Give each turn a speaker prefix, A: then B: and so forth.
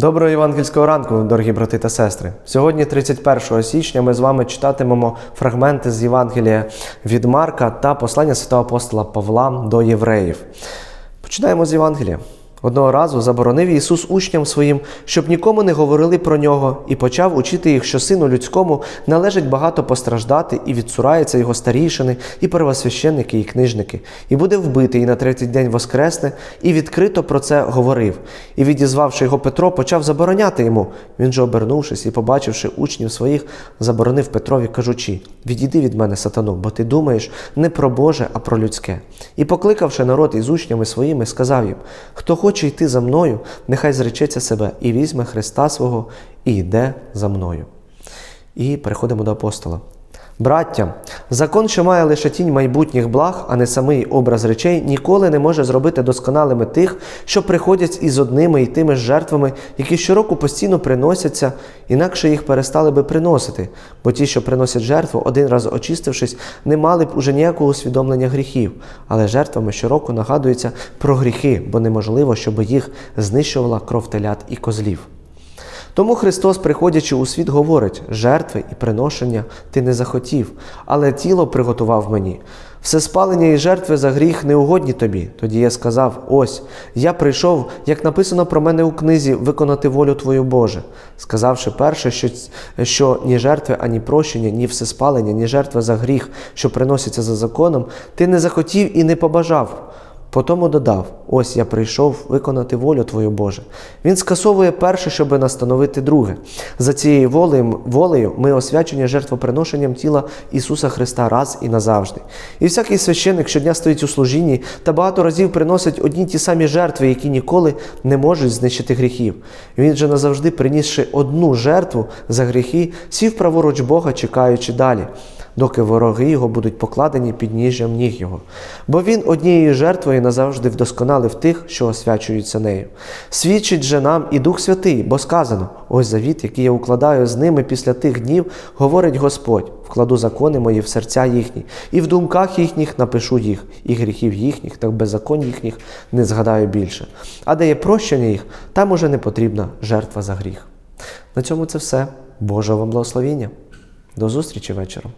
A: Доброго євангельського ранку, дорогі брати та сестри. Сьогодні, 31 січня, ми з вами читатимемо фрагменти з Євангелія від Марка та послання святого апостола Павла до євреїв. Починаємо з Євангелія. Одного разу заборонив Ісус учням своїм, щоб нікому не говорили про нього, і почав учити їх, що сину людському належить багато постраждати, і відсураються його старішини, і первосвященники, і книжники, і буде вбитий, і на третій день воскресне, і відкрито про це говорив. І відізвавши його Петро, почав забороняти йому. Він же, обернувшись і побачивши учнів своїх, заборонив Петрові, кажучи: Відійди від мене, сатану, бо ти думаєш не про Боже, а про людське. І покликавши народ із учнями своїми, сказав їм: Хто хоче йти за мною, нехай зречеться себе і візьме Христа свого і йде за мною. І переходимо до апостола. Браття, закон, що має лише тінь майбутніх благ, а не самий образ речей, ніколи не може зробити досконалими тих, що приходять із одними і тими ж жертвами, які щороку постійно приносяться, інакше їх перестали би приносити, бо ті, що приносять жертву, один раз очистившись, не мали б уже ніякого усвідомлення гріхів, але жертвами щороку нагадується про гріхи, бо неможливо, щоб їх знищувала кров телят і козлів. Тому Христос, приходячи у світ, говорить: жертви і приношення ти не захотів, але тіло приготував мені. Все спалення і жертви за гріх не угодні тобі. Тоді я сказав: ось, я прийшов, як написано про мене у книзі, виконати волю Твою Боже, сказавши перше, що, що ні жертви, ані прощення, ні всеспалення, ні жертви за гріх, що приносяться за законом, ти не захотів і не побажав. Потому додав: ось я прийшов виконати волю Твою Боже. Він скасовує перше, щоби настановити друге. За цією волею, ми освячені жертвоприношенням тіла Ісуса Христа раз і назавжди. І всякий священник щодня стоїть у служінні та багато разів приносить одні ті самі жертви, які ніколи не можуть знищити гріхів. Він же назавжди, принісши одну жертву за гріхи, сів праворуч Бога, чекаючи далі доки вороги його будуть покладені під ніжжям ніг його. Бо він однією жертвою назавжди вдосконалив тих, що освячуються нею. Свідчить же нам і Дух Святий, бо сказано: ось завіт, який я укладаю з ними після тих днів, говорить Господь. Вкладу закони мої в серця їхні, і в думках їхніх напишу їх, і гріхів їхніх, та беззаконь їхніх не згадаю більше. А де є прощення їх, там уже не потрібна жертва за гріх. На цьому це все. Божого вам благословіння. До зустрічі вечором.